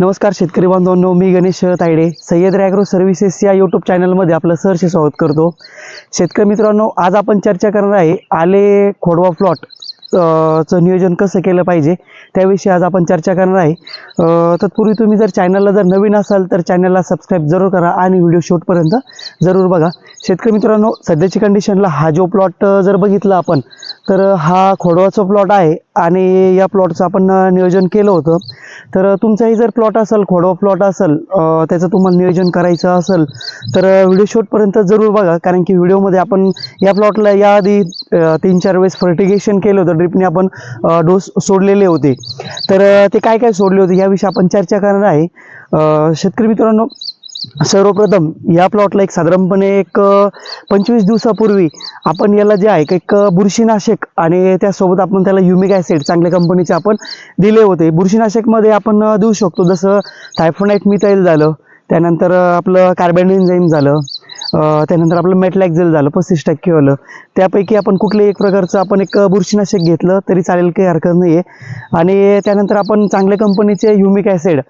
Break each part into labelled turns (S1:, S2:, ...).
S1: नमस्कार शेतकरी बांधवांनो मी गणेश तायडे. सह्याद्री ॲग्रो सर्व्हिसेस या यूट्यूब चॅनलमध्ये आपलं सहर्ष स्वागत करतो. शेतकरी मित्रांनो आज आपण चर्चा करणार आहे आले खोडवा प्लॉट चं नियोजन कसं केलं पाहिजे त्याविषयी आज आपण चर्चा करणार आहे. तत्पूर्वी तुम्ही जर चॅनलला जर नवीन असाल तर चॅनलला सबस्क्राईब जरूर करा आणि व्हिडिओ शेवटपर्यंत जरूर बघा. शेतकरी मित्रांनो सध्याची कंडिशनला हा जो प्लॉट जर बघितला आपण तर हा खोडवाचा प्लॉट आहे आणि या प्लॉटचं आपण नियोजन केलं होतं. तर तुमचाही जर प्लॉट असेल खोडवा प्लॉट असेल त्याचं तुम्हाला नियोजन करायचं असेल तर व्हिडिओ शेवटपर्यंत जरूर बघा. कारण की व्हिडिओमध्ये आपण या प्लॉटला याआधी तीन चार वेळेस फर्टिगेशन केलं होतं ड्रिपने आपण डोस सोडलेले होते. तर ते काय काय सोडले होते याविषयी आपण चर्चा करणार आहे. शेतकरी मित्रांनो सर्वप्रथम या प्लॉटला एक साधारणपणे एक पंचवीस दिवसापूर्वी आपण याला जे आहे एक बुरशीनाशक आणि त्यासोबत आपण त्याला युमिक ॲसिड चांगल्या कंपनीचे आपण दिले होते. बुरशीनाशकमध्ये आपण देऊ शकतो. जसं टायफोनाईट मिथाईल झालं त्यानंतर आपलं कार्बन एन्झाईम झालं त्यानंतर आपलं मेटलॅक्झेल झालं पस्तीस टक्के आलं त्यापैकी आपण कुठल्याही एक प्रकारचं आपण एक बुरशीनाशक घेतलं तरी चालेल काही हरकत नाही आहे आणि त्यानंतर आपण चांगल्या कंपनीचे ह्युमिक ॲसिड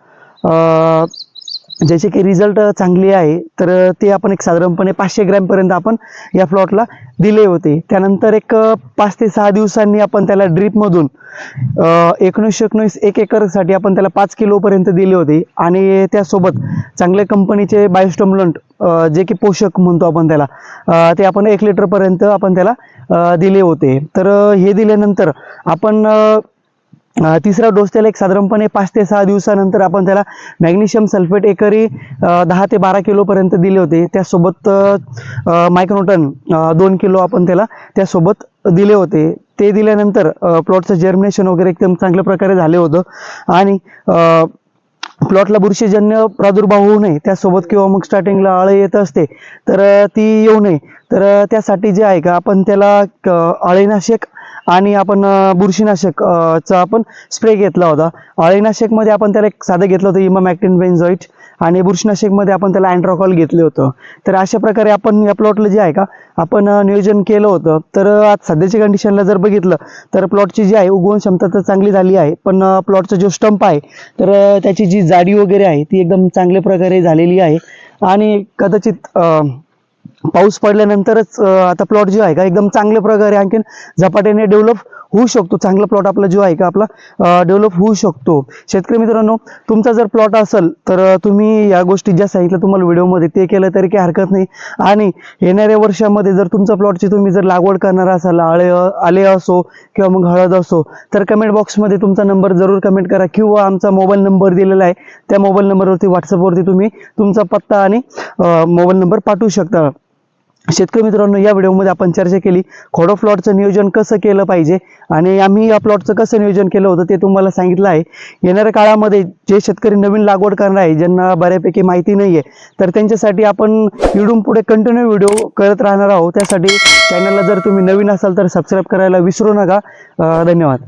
S1: ज्याचे की रिझल्ट चांगले आहे तर ते आपण एक साधारणपणे पाचशे ग्रॅमपर्यंत आपण या प्लॉटला दिले होते. त्यानंतर एक पाच ते सहा दिवसांनी आपण त्याला ड्रीपमधून एकोणीसशे एकोणीस एक एकरसाठी आपण त्याला पाच किलोपर्यंत दिले होते. आणि त्यासोबत चांगल्या कंपनीचे बायोस्टमलंट जे की पोषक म्हणतो आपण त्याला ते आपण एक लिटरपर्यंत आपण त्याला दिले होते. तर हे दिल्यानंतर आपण तिसरा डोस त्याला एक साधारणपणे पाच ते सहा दिवसानंतर आपण त्याला मॅग्नेशियम सल्फेट एकरी दहा ते बारा किलोपर्यंत दिले होते. त्यासोबत मायक्रोटन दोन किलो आपण त्याला त्यासोबत दिले होते. ते दिल्यानंतर प्लॉटचं जर्मिनेशन वगैरे एकदम चांगल्या प्रकारे झाले होतं. आणि प्लॉटला बुरशीजन्य प्रादुर्भाव होऊ नये त्यासोबत किंवा मग स्टार्टिंगला आळे येत असते तर ती येऊ नये. तर त्यासाठी जे आहे का आपण त्याला क- आणि आपण बुरशीनाशक चा आपण स्प्रे घेतला होता. अळीनाशकमध्ये आपण त्याला एक साधं घेतलं होतं इमा मॅक्टिन बेन्झॉइट आणि बुरशीनाशकमध्ये आपण त्याला अँड्रॉकॉल घेतलं होतं. तर अशा प्रकारे आपण या प्लॉटला जे आहे का आपण नियोजन केलं होतं. तर आज सध्याच्या कंडिशनला जर बघितलं तर प्लॉटची जी आहे उगवण क्षमता तर चांगली झाली आहे. पण प्लॉटचा जो स्टंप आहे तर त्याची जी जाडी वगैरे आहे ती एकदम चांगल्या प्रकारे झालेली आहे. आणि कदाचित पाऊस पडल्यानंतरच आता प्लॉट जो आहे का एकदम चांगल्या प्रकारे आणखीन झपाट्याने डेव्हलप होऊ शकतो. चांगला प्लॉट आपला जो आहे का आपला डेव्हलप होऊ शकतो. शेतकरी मित्रांनो तुमचा जर प्लॉट असेल तर तुम्ही या गोष्टी ज्या सांगितल्या तुम्हाला व्हिडिओमध्ये ते केलं तरी काही हरकत नाही. आणि येणाऱ्या वर्षामध्ये जर तुमचा प्लॉटची तुम्ही जर लागवड करणार असाल आळे आले असो किंवा मग हळद असो तर कमेंट बॉक्समध्ये तुमचा नंबर जरूर कमेंट करा किंवा आमचा मोबाईल नंबर दिलेला आहे. त्या मोबाईल नंबरवरती व्हॉट्सअपवरती तुम्ही तुमचा पत्ता आणि मोबाईल नंबर पाठवू शकता. शेतकरी मित्रांनो या व्हिडिओमध्ये आपण चर्चा केली खोडो प्लॉटचं नियोजन कसं केलं पाहिजे आणि आम्ही या प्लॉटचं कसं नियोजन केलं होतं ते तुम्हाला सांगितलं आहे. येणाऱ्या काळामध्ये जे शेतकरी नवीन लागवड करणार आहे ज्यांना बऱ्यापैकी माहिती नाही आहे तर त्यांच्यासाठी आपण इडून पुढे कंटिन्यू व्हिडिओ करत राहणार आहोत. त्यासाठी चॅनलला जर तुम्ही नवीन असाल तर सबस्क्राईब करायला विसरू नका. धन्यवाद.